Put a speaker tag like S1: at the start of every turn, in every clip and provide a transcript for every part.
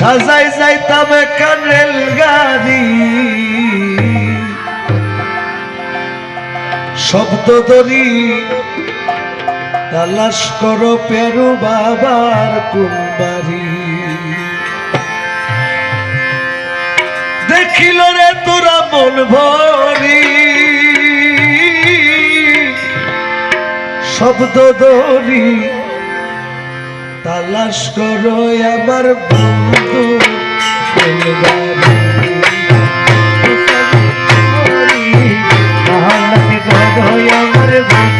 S1: সাজাই যাই তবে কানেল গাড়ি। শব্দ ধরি, তালাশ করো পেরো বাবার কুম্বারি। দেখিল রে তোরা মন ভরি। শব্দ ধরি তালাশ করো আবার বন্ধু আমার বন্ধু।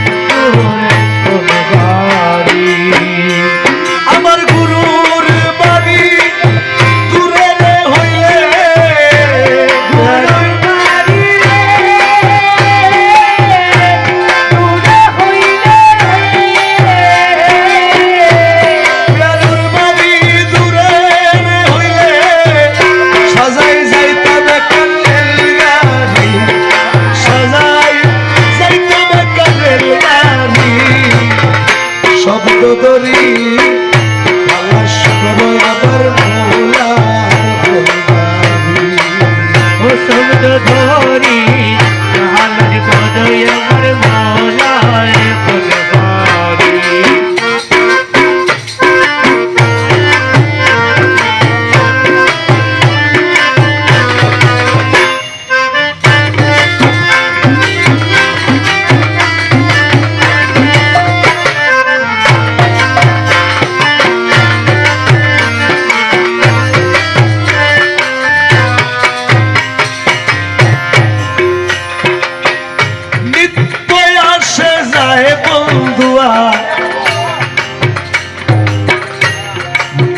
S1: বসে যায় বন্ধুয়া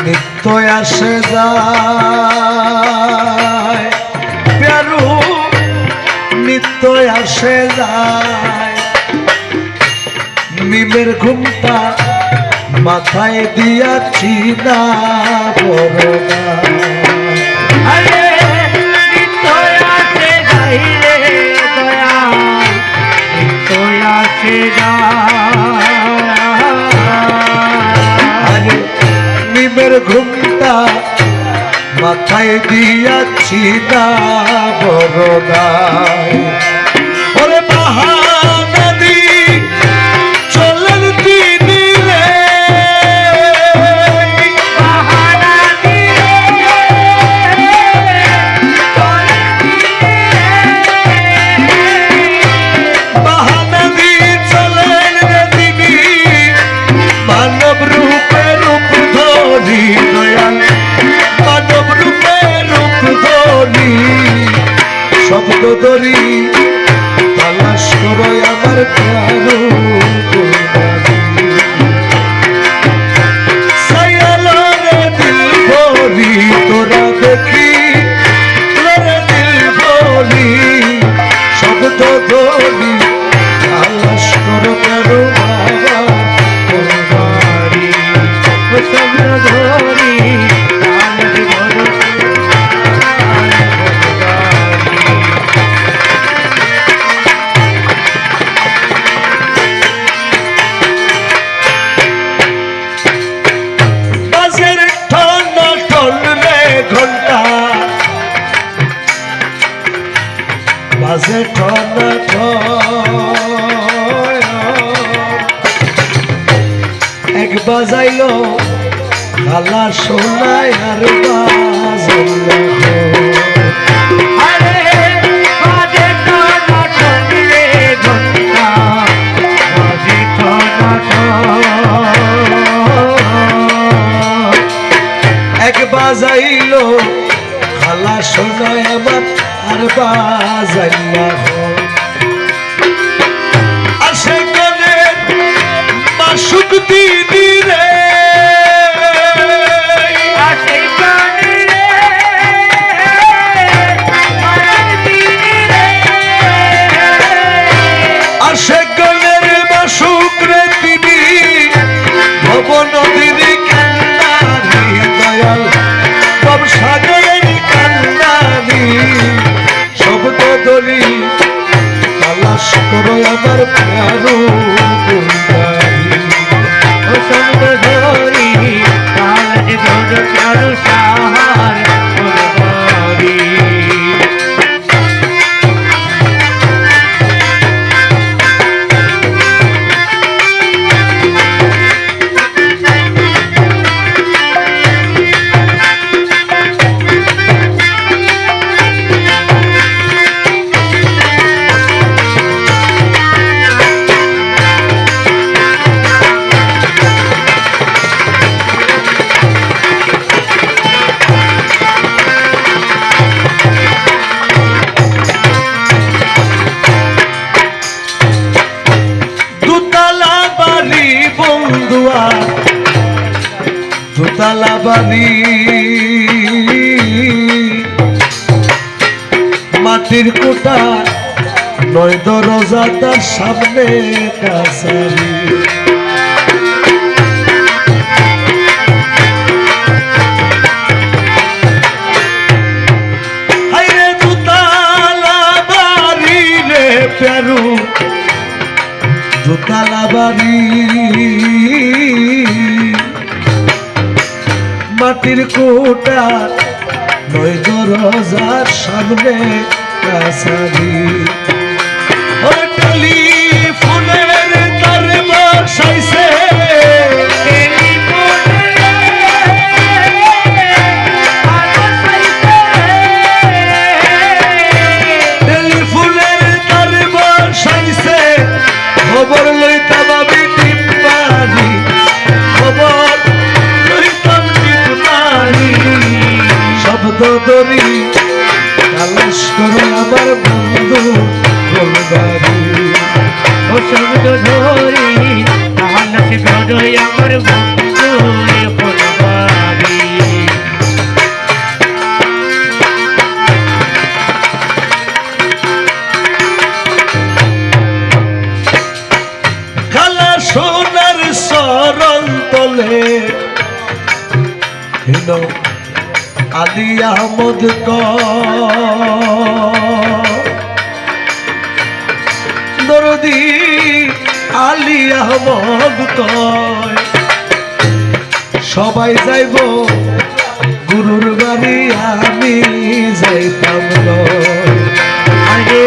S1: নিত্য আসে যায়। প্যারু, নিত্য আসে যায়। মিমের ঘুমটা মাথায় দিয়াছি না বড়
S2: নিত্য আসে যায়
S1: কাছে নিমের ঘুমটা মাথায় দিয়াছি না বড়দা ওরে পাহাড় oh তালাবাড়ি মাটির কোটা নয় দরজা তার সামনে কাছারি। মাটির কোটা নয় দরজার সামনে কাছারি টেলিফোনের তার বসাই ছিল আলী আহমদ দরদি আলী আহমদ সবাই যাইব গুরুর বাড়ি আমি যাইতাম আগে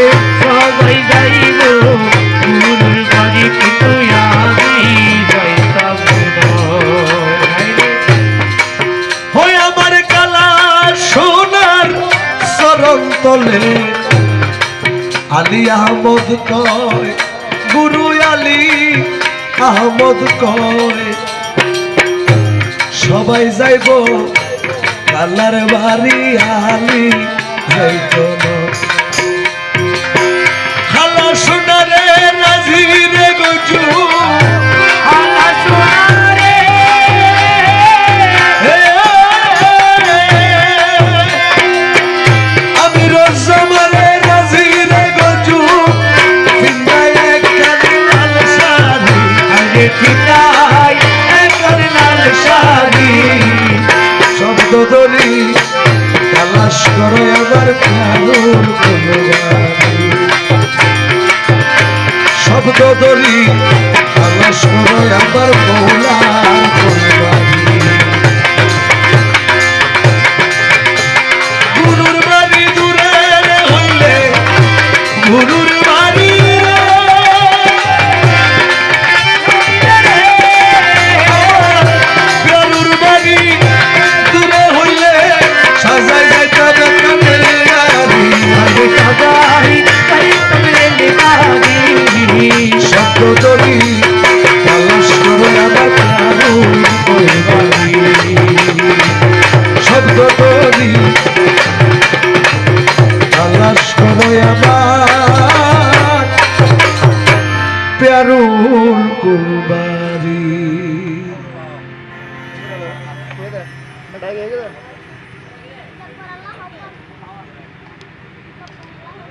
S1: তলে আলী আহমদ কয় গুরু আলী আহমদ কয় সবাই যাইব কালার বাড়ি আলী। সাগরে আবার কানুর শব্দ দরি আবার